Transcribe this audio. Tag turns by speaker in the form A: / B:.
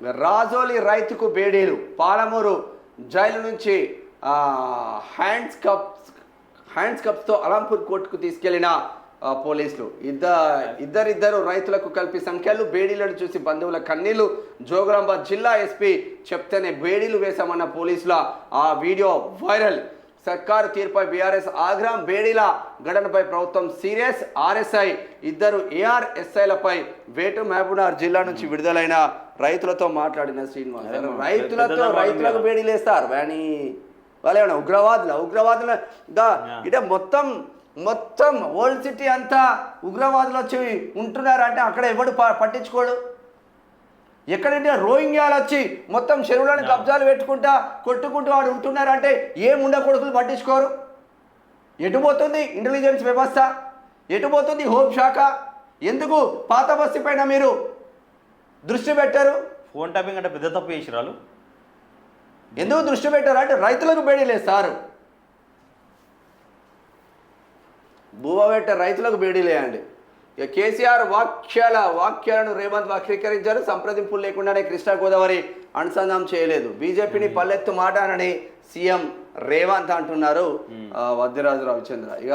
A: రాజోలి రైతుకు బేడీలు. పాలమూరు జైలు నుంచి హ్యాండ్స్ కప్స్ హ్యాండ్స్ కప్స్తో అలంపూర్ కోర్టుకు తీసుకెళ్ళిన పోలీసులు. ఇద్దరు ఇద్దరిద్దరు రైతులకు కలిపి సంఖ్యలు బేడీలను చూసి బంధువుల కన్నీళ్ళు. జోగులాంబ జిల్లా ఎస్పీ చెప్తేనే బేడీలు వేశామన్న పోలీసుల ఆ వీడియో వైరల్. సర్కారు తీర్పై బీఆర్ఎస్ ఆగ్రహం బేడీల ఘటనపై ప్రభుత్వం సీరియస్ ఆర్ఎస్ఐ ఇద్దరు ఏఆర్ఎస్ఐలపై వేటు మహబూబ్నగర్ జిల్లా నుంచి విడుదలైన రైతులతో మాట్లాడిన శ్రీనివాస్. రైతులతో రైతులకు
B: కదా.
A: బేడీలు వేస్తారు కానీ వాళ్ళు ఏమన్నా ఉగ్రవాదుల ఉగ్రవాదుల. ఇటే మొత్తం మొత్తం ఓల్డ్ సిటీ అంతా ఉగ్రవాదులు వచ్చి ఉంటున్నారు అంటే అక్కడ ఎవడు పట్టించుకోడు? ఎక్కడంటే రోహింగ్యాలు వచ్చి మొత్తం చెరువులను. కబ్జాలు పెట్టుకుంటా కొట్టుకుంటూ వాడు ఉంటున్నారంటే ఏం ఉండకూడదు పట్టించుకోరు? ఎటు పోతుంది ఇంటెలిజెన్స్ వ్యవస్థ? ఎటు పోతుంది హోం శాఖ? ఎందుకు పాత బస్సు పైన మీరు దృష్టి పెట్టారు?
B: ఫోన్ ట్యాపింగ్ అంటే పెద్ద తప్పు చేసిరాలు
A: ఎందుకు దృష్టి పెట్టారు? అంటే రైతులకు బేడీలేస్తారు భూమ పెట్టే రైతులకు బేడీలేయండి ఇక కేసీఆర్ వాక్యాల వాక్యాలను రేవంత్ వక్రీకరించారు. సంప్రదింపులు లేకుండానే కృష్ణా గోదావరి అనుసంధానం చేయలేదు. బీజేపీని పల్లెత్తు మాట అనని సీఎం రేవంత్ అంటున్నారు ఆ, వద్దిరాజు రవిచంద్ర. ఇక